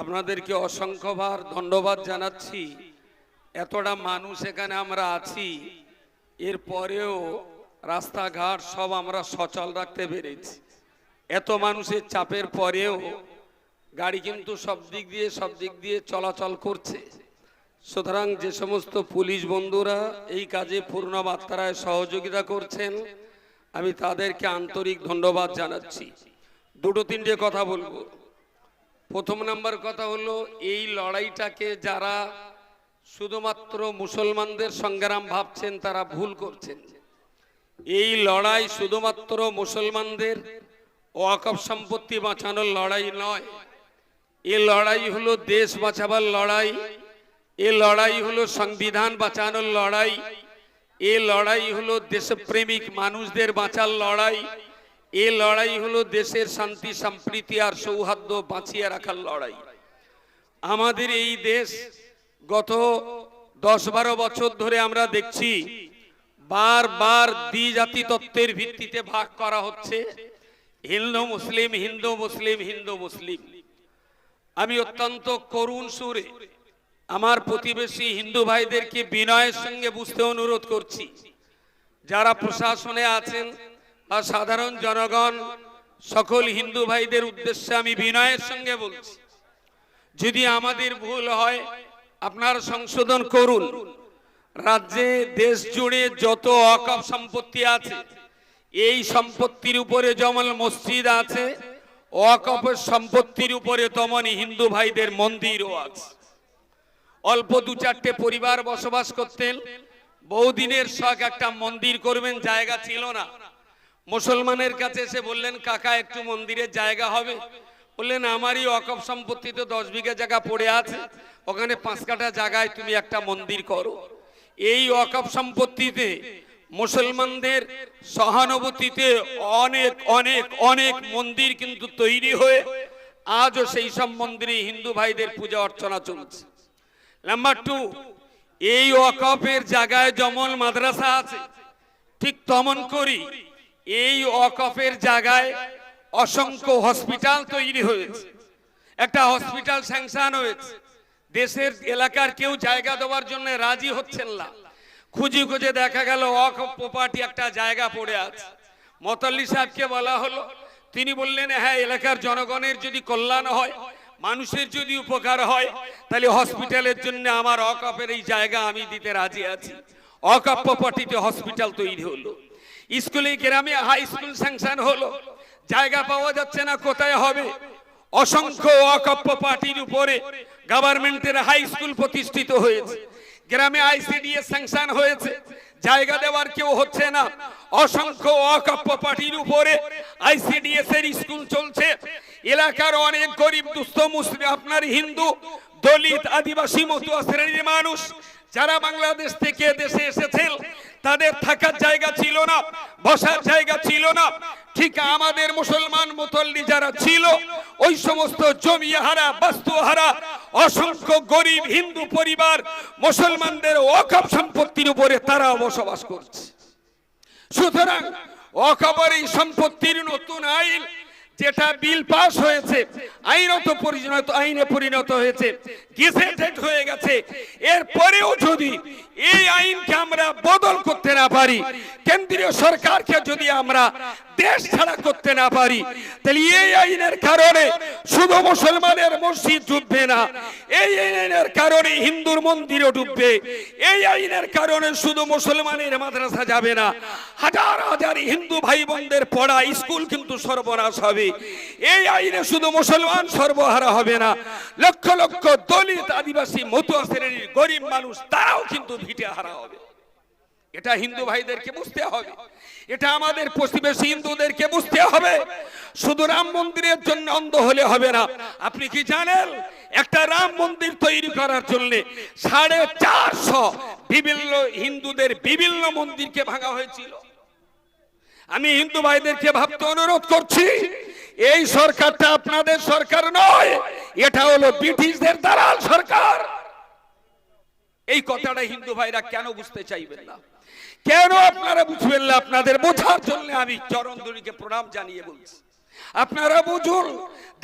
আপনাদেরকে অসংখ্যবার ধন্যবাদ জানাচ্ছি। এতটা মানুষ এখানে আমরা আছি এরপরেও রাস্তাঘাট সব আমরা সচল রাখতে পেরেছি। এত মানুষের চাপের পরেও গাড়ি কিন্তু সব দিক দিয়ে, সব দিক দিয়ে চলাচল করছে। সুতরাং যে সমস্ত পুলিশ বন্ধুরা এই কাজে পূর্ণ মাত্রায় সহযোগিতা করছেন, আমি তাদেরকে আন্তরিক ধন্যবাদ জানাচ্ছি। দুটো তিনটে কথা বলব। প্রথম নাম্বার কথা হলো, এই লড়াইটাকে যারা শুধুমাত্র মুসলমানদের সংগ্রাম ভাবছেন, তারা ভুল করছেন। এই লড়াই শুধুমাত্র মুসলমানদের ওয়াকফ সম্পত্তি বাঁচানোর লড়াই নয়। এ লড়াই হলো দেশ বাঁচাবার লড়াই, এ লড়াই হলো সংবিধান বাঁচানোর লড়াই, এ লড়াই হলো দেশপ্রেমিক মানুষদের বাঁচার লড়াই এ লড়াই হলো দেশের শান্তি, সম্প্রীতি আর সৌহার্দ্য বাঁচিয়ে রাখার লড়াই। আমাদের এই দেশ গত দশ বারো বছর ধরে আমরা দেখছি, বারবার দ্বিজাতি তত্ত্বের ভিত্তিতে ভাগ করা হচ্ছে। হিন্দু মুসলিম হিন্দু মুসলিম হিন্দু মুসলিম। আমি অত্যন্ত করুণ সুরে আমার প্রতিবেশী হিন্দু ভাইদেরকে বিনয়ের সঙ্গে বুঝতে অনুরোধ করছি। যারা প্রশাসনে আছেন সাধারণ জনগণ, সকল হিন্দু ভাইদের উদ্দেশ্যে আমি বিনয়ের সঙ্গে বলছি, যদি আমাদের ভুল হয়, আপনার সংশোধন করুন। রাজ্যে দেশ জুড়ে যত অকপ সম্পত্তি আছে, এই সম্পত্তির উপরে যেমন মসজিদ আছে, অকপের সম্পত্তির উপরে তেমনই হিন্দু ভাইদের মন্দিরও আছে। অল্প দু চারটে পরিবার বসবাস করতেন, বহুদিনের শখ একটা মন্দির করবেন, জায়গা ছিল না। মুসলমানের কাছে এসে বললেন, কাকা, একটু মন্দিরের জায়গা হবে। বললেন, আমারই অকপ সম্পত্তিতে দশ বিঘা জায়গা পড়ে আছে। ওখানে পাঁচ কাঠা জায়গায় তুমি একটা মন্দির করো। এই অকপ সম্পত্তিতে মুসলমানদের সহানুভূতিতে অনেক অনেক অনেক মন্দির কিন্তু তৈরি হয়ে আজও সেই সব মন্দিরে হিন্দু ভাইদের পূজা অর্চনা চলছে। নাম্বার টু এই ওয়াকফের জায়গায় যেমন মাদ্রাসা আছে। ঠিক তেমন করি এই অকফের জায়গায় অসংখ্য হসপিটাল তৈরি হয়েছে। একটা হসপিটাল স্যাংশন হয়েছে। দেশের এলাকার কেউ জায়গা দেওয়ার জন্য রাজি হচ্ছেন না। খুঁজে খুঁজে দেখা গেল অকফ প্রপার্টি একটা জায়গা পড়ে আছে। মতল্লি সাহেবকে বলা হলো, তিনি বললেন হ্যাঁ এলাকার জনগণের যদি কল্যাণ হয়, মানুষের যদি উপকার হয়, তাহলে হসপিটালের জন্য আমার অকফের এই জায়গা আমি দিতে রাজি আছি। অকাপ প্রপার্টিতে হসপিটাল তৈরি হলো। স্কুলে, গ্রামে হাই স্কুল স্যাংশন হলো। জায়গা পাওয়া যাচ্ছে না, কোথায় হবে? অসংখ্য অকাপ্য পার্টির উপরে গভর্নমেন্টের হাই স্কুল প্রতিষ্ঠিত হয়েছে। গ্রামে আইসিডিএস স্যাংশন হয়েছে। জায়গা দেওয়ার কেউ হচ্ছে না। অসংখ্য অকাপ্য পার্টির উপরে আইসিডিএস এর স্কুল চলছে। এলাকার অনেক গরিব, দুস্থ, মুসলিম, আপনার হিন্দু, দলিত, আদিবাসী, মতুয়া শ্রেণির মানুষ যারা বাংলাদেশ থেকে দেশে এসেছেন তাদের থাকার জায়গা ছিল না, বসার জায়গা ছিল না। ঠিক আমাদের মুসলমান মুতল্লি যারা ছিল, ওই সমস্ত জমি হারা বস্তু হারা অসংখ্য গরিব হিন্দু পরিবার, মুসলমানদের অকপ সম্পত্তির উপরে তারা বসবাস করছে। সুতরাং অকবর এই সম্পত্তির নতুন আইন যেটা বিল পাস হয়েছে, আইনত পরিণত, আইনে পরিণত হয়েছে গেজেটেড হয়ে গেছে। এরপরেও যদি এই আইনকে আমরা বদল করতে না পারি, কেন্দ্রীয় সরকারকে যদি আমরা দেশ ছাড়া করতে না পারি। তাহলে এই আইনের কারণে শুধু মুসলমানের মসজিদ ডুববে না, এই আইনের কারণে হিন্দুর মন্দিরও ডুববে, এই আইনের কারণে শুধু মুসলমানের মাদ্রাসা যাবে না, হাজার হাজার হিন্দু ভাই বোনদের পড়া স্কুল কিন্তু সর্বনাশ হবে। এই আইনে শুধু মুসলমান সর্বহারা হবে না, লক্ষ লক্ষ দলিত আদিবাসী মতুয়া শ্রেণির গরিব মানুষ, তারাও কিন্তু ভিটে হারা হবে। এটা হিন্দু ভাইদেরকে বুঝতে হবে। এটা আমাদের প্রতিবেশী হিন্দুদেরকে বুঝতে হবে। শুধু রাম মন্দিরের জন্য অন্ধ হলে হবে না। আপনি কি জানেন? একটা রাম মন্দির তৈরি করার জন্য সাড়ে চারশো বিভিন্ন হিন্দুদের বিভিন্ন মন্দিরকে ভাঙা হয়েছিল। আমি হিন্দু ভাইদেরকে ভাবতে অনুরোধ করছি, এই সরকারটা আপনাদের সরকার নয়, এটা হলো ব্রিটিশদের দালাল সরকার। এই কথাটা হিন্দু ভাইরা কেন বুঝতে চাইবেন না? কেন আপনারা বুঝবেন না? আপনাদের বোঝার জন্য আমি চরণ দড়িকে প্রণাম জানিয়ে বলছি। আপনারা বুঝুন,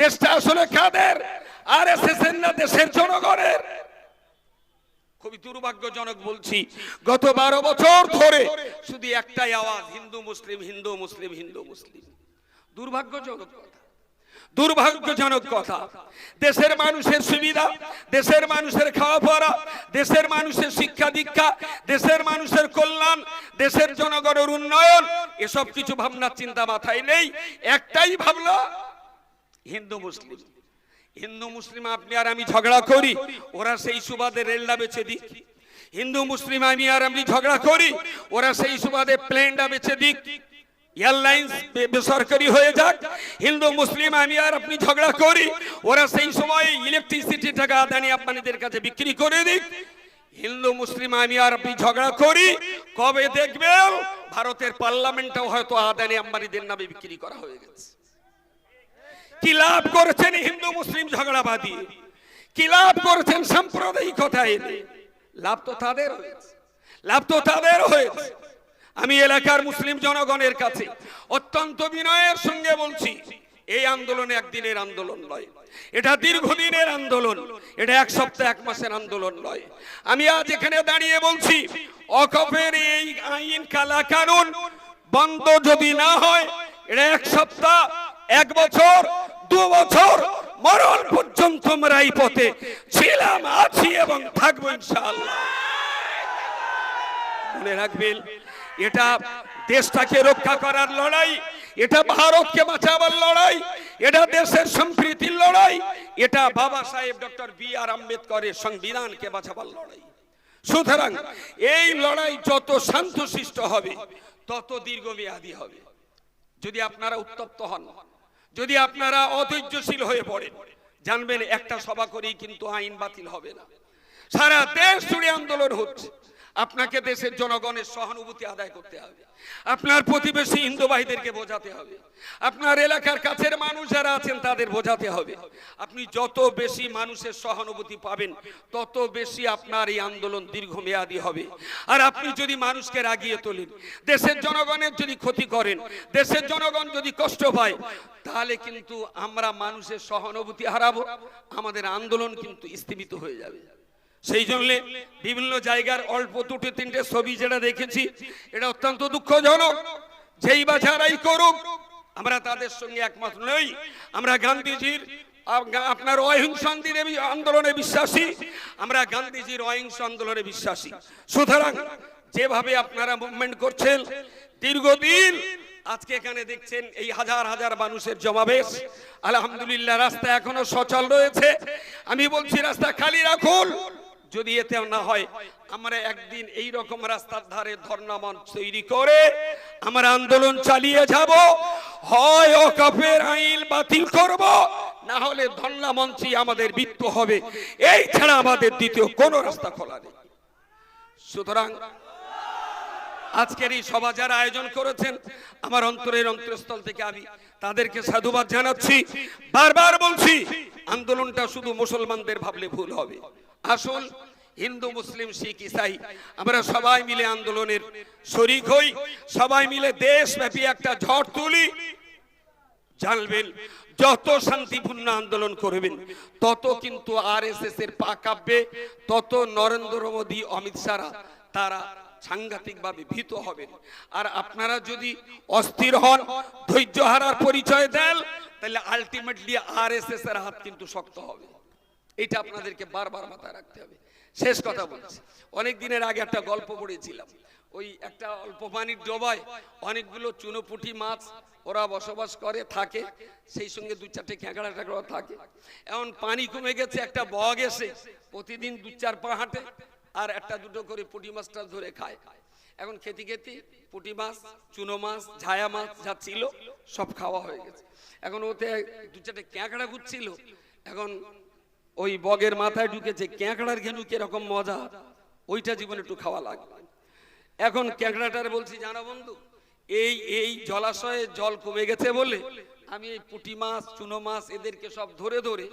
দেশটা আসলে কাদের? আর এস না দেশের জনগণের? খুবই দুর্ভাগ্যজনক বলছি, গত বারো বছর ধরে শুধু একটাই আওয়াজ, হিন্দু, মুসলিম হিন্দু মুসলিম হিন্দু, মুসলিম। দুর্ভাগ্যজনক কথা। দুর্ভাগ্যজনক কথা। দেশের মানুষের সুবিধা, দেশের মানুষের খাওয়া পড়া দেশের মানুষের শিক্ষা দীক্ষা, দেশের মানুষের কল্যাণ, দেশের জনগণের উন্নয়ন, এসব কিছু ভাবনার চিন্তা মাথায় নেই। একটাই ভাবনা, হিন্দু মুসলিম। হিন্দু মুসলিম আপনি আর আমি ঝগড়া করি, ওরা সেই সুবাদে রেলটা বেছে দিক। হিন্দু মুসলিম আমি আর আমি ঝগড়া করি, ওরা সেই সুবাদে প্লেনটা বেছে দিক। এয়ারলাইন্স বেসরকারি হয়ে যাক, হিন্দু, মুসলিম, আমি আর আপনি ঝগড়া করি, ওরা সেই সময় ইলেকট্রিসিটি টাকা, আদানি আপনাদের কাছে বিক্রি করে দিক। হিন্দু, মুসলিম, আমি আর আপনি ঝগড়া করি, কবে দেখবেন? ভারতের পার্লামেন্টটাও হয়তো আদানি আম্বানিদের নামে বিক্রি করা হয়ে গেছে। কি লাভ করেছেন হিন্দু, মুসলিম ঝগড়াবাদী? কি লাভ করেছেন সাম্প্রদায়িকতা এনে লাভ তো তাদের হয়েছে। লাভ তো তাদের হয়েছে। আমি এলাকার মুসলিম জনগণের কাছে অত্যন্ত বিনয়ের সঙ্গে বলছি, এই আন্দোলন একদিনের আন্দোলন নয়। এটা দীর্ঘদিনের আন্দোলন। এটা এক সপ্তাহ, এক মাসের আন্দোলন নয়। আমি আজ এখানে দাঁড়িয়ে বলছি, অকপের এই আইন কালা কানুন বন্ধ যদি না হয়, এটা এক সপ্তাহ, এক বছর, দু বছর মরণ পর্যন্ত আমরা এই পথে ছিলাম, আছি এবং থাকব ইনশাআল্লাহ। মনে রাখবেন এটা দেশটাকে রক্ষা করার লড়াই, এটা ভারতকে বাঁচাবার লড়াই, এটা দেশের সম্প্রীতির লড়াই, এটা বাবা সাহেব ডক্টর বি আর আম্বেদকরের সংবিধানকে বাঁচাবার লড়াই। সুতরাং এই লড়াই যত শান্তশিষ্ট হবে, তত দীর্ঘমেয়াদী হবে। যদি আপনারা উত্তপ্ত হন, যদি আপনারা অধৈর্যশীল হয়ে পড়েন, জানবেন একটা সভা করেই কিন্তু আইন বাতিল হবে না। সারা দেশ জুড়ে আন্দোলন হচ্ছে। আপনাকে দেশের জনগণের সহানুভূতি আদায় করতে হবে। আপনার প্রতিবেশী হিন্দু বোঝাতে হবে। আপনার এলাকার কাছের মানুষ যারা আছেন, তাদের বোঝাতে হবে। আপনি যত বেশি মানুষের সহানুভূতি পাবেন, তত বেশি আপনার এই আন্দোলন দীর্ঘমেয়াদী হবে। আর আপনি যদি মানুষকে রাগিয়ে তোলেন, দেশের জনগণের যদি ক্ষতি করেন, দেশের জনগণ যদি কষ্ট পায়, তাহলে কিন্তু আমরা মানুষের সহানুভূতি হারাবো, আমাদের আন্দোলন কিন্তু স্থিমিত হয়ে যাবে। সেই জন্য বিভিন্ন জায়গার অল্প দুটো তিনটে ছবি যেটা দেখেছি, এটা অত্যন্ত দুঃখজনক। যেই বা যারাই করুক, আমরা তাদের সঙ্গে একমত নই। আমরা গান্ধীজির আপনার অহিংস আন্দোলনে- বিশ্বাসী। আমরা গান্ধীজির অহিংস আন্দোলনে বিশ্বাসী। সুতরাং যেভাবে আপনারা মুভমেন্ট করছেন, দীর্ঘদিন আজকে এখানে দেখছেন এই হাজার হাজার মানুষের জমাবেশ। আলহামদুলিল্লাহ, রাস্তা এখনও সচল রয়েছে। আমি বলছি, রাস্তা খালি রাখুন। যদি এতে না হয়, আমরা একদিন এই রকম রাস্তার ধারে ধর্ণা মঞ্চ তৈরি করে আমরা আন্দোলন চালিয়ে যাব। হয় অকাপের আইন বাতিল করব, না হলে ধর্ণা আমাদের মৃত্যু হবে। এই ছাড়া আমাদের দ্বিতীয় কোনো রাস্তা খোলা নেই। সুতরাং আজকের এই সভা যারা আয়োজন করেছেন, আমার অন্তরের অন্তরস্থল থেকে আমি তাদেরকে সাধুবাদ জানাচ্ছি। বারবার বলছি, আন্দোলনটা শুধু মুসলমানদের ভাবলে ভুল হবে। আসুন, হিন্দু, মুসলিম, শিখ, ইসাই, আমরা সবাই মিলে আন্দোলনের শরিক হই, সবাই মিলে দেশব্যাপী একটা ঝড় তুলি। জানবেন, যত শান্তিপূর্ণ আন্দোলন করবেন, তত কিন্তু আর এর পা কাঁপবে, তত নরেন্দ্র মোদী, অমিত শাহরা তারা সাংঘাতিকভাবে ভীত হবেন। আর আপনারা যদি অস্থির হন, ধৈর্য হারার পরিচয় দেন, তাহলে আলটিমেটলি আর এর হাত কিন্তু শক্ত হবে। এটা আপনাদেরকে বারবার মাথায় রাখতে হবে। শেষ কথা বলছি। অনেক দিনের আগে একটা গল্প পড়েছিলাম। ওই একটা অল্প পানির ডোবায় অনেকগুলো চুনোপুটি মাছ ওরা বসবাস করে, থাকে। সেই সঙ্গে দু চারটে ক্যাঁকড়া ট্যাঁকড়া থাকে। এখন পানি কমে গেছে, একটা বগ এসে প্রতিদিন দু চার পা হাঁটে আর একটা দুটো করে পুঁটি মাছটা ধরে খায়। এখন খেতে খেতে পুঁটি মাছ, চুনো মাছ, ঝায়া মাছ যা ছিল সব খাওয়া হয়ে গেছে। এখন ওতে দু চারটে ক্যাঁকড়া ঘুরছিল এখন ওই বগের মাথায় ঢুকেছে, ক্যাঁকড়ার ঘেনু কীরকম মজা, ওইটা জীবনে একটু খাওয়া লাগবে। এখন ক্যাঁকড়াটার বলছি, জানা বন্ধু, এই এই জলাশয়ে জল কমে গেছে বলে আমি এই পুটি মাছ, চুনো মাছ, এদেরকে সব ধরে ধরে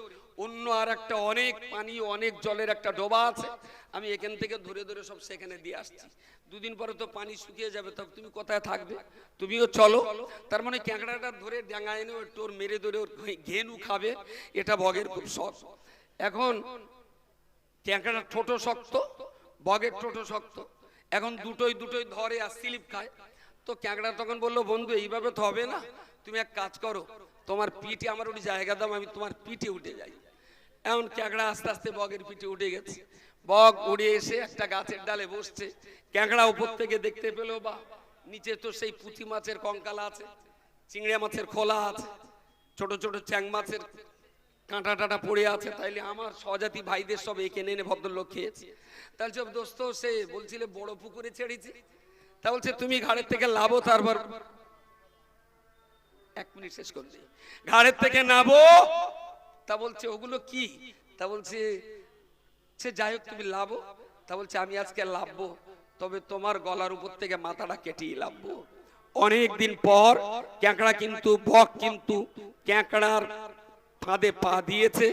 অন্য আর একটা অনেক পানি, অনেক জলের একটা ডোবা আছে, আমি এখান থেকে ধরে ধরে সব সেখানে দিয়ে আসছি। দুদিন পরে তো পানি শুকিয়ে যাবে তখন তুমি কোথায় থাকবে? তুমিও চলো। তার মানে ক্যাঁকড়াটা ধরে ডাঙায় এনে ওর মেরে ধরে ওর ঘেনু খাবে, এটা বগের খুব শখ। এখন ট্যাঙ্কাটা ঠোঁটো শক্ত, বগের ঠোঁটো শক্ত। এখন দুটোই দুটোই ধরে আর স্লিপ খায়। তো ক্যাঁকড়া তখন বলল, বন্ধু, এইভাবে তো হবে না। তুমি এক কাজ করো, তোমার পিঠে আমার ওটি জায়গা দাও, আমি তোমার পিঠে উঠে যাই। এমন ক্যাঁকড়া আস্তে আস্তে বগের পিঠে উঠে গেছে। বগ উড়ে এসে একটা গাছের ডালে বসছে। ক্যাঁকড়া উপর থেকে দেখতে পেল বা নিচে তো সেই পুঁথি মাছের কঙ্কাল আছে, চিংড়ি মাছের খোলা আছে, ছোট ছোট চ্যাং মাছের কাঁটা টাটা পড়ে আছে, তাইলে আমার স্বজাতি ভাইদের সব একে এনে ভদ্রলোক খেয়েছে। তাহলে সব দোস্ত সে বলছিলে, বড় পুকুরে ছেড়েছি। তা বলছে, তুমি ঘাড়ের থেকে লাভো তারপর। এক মিনিট শেষ করছি ঘাড়ের থেকে নাবো? তা বলছে, ওগুলো কি? তা বলছে, সে যাই হোক, তুমি লাভো তা বলছে, আমি আজকে লাভবো তবে তোমার গলার উপর থেকে মাথাটা কেটেই লাভবো অনেক দিন পর, ক্যাঁকড়া কিন্তু বক কিন্তু, ক্যাঁকড়ার ফাঁদে পা দিয়েছে।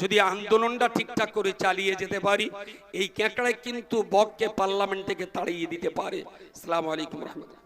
যদি আন্দোলনটা ঠিকঠাক করে চালিয়ে যেতে পারি, এই ক্যাঁকড়ায় কিন্তু বককে পার্লামেন্ট থেকে তাড়িয়ে দিতে পারে। সালাম আলাইকুম রহমতুল্লাহ।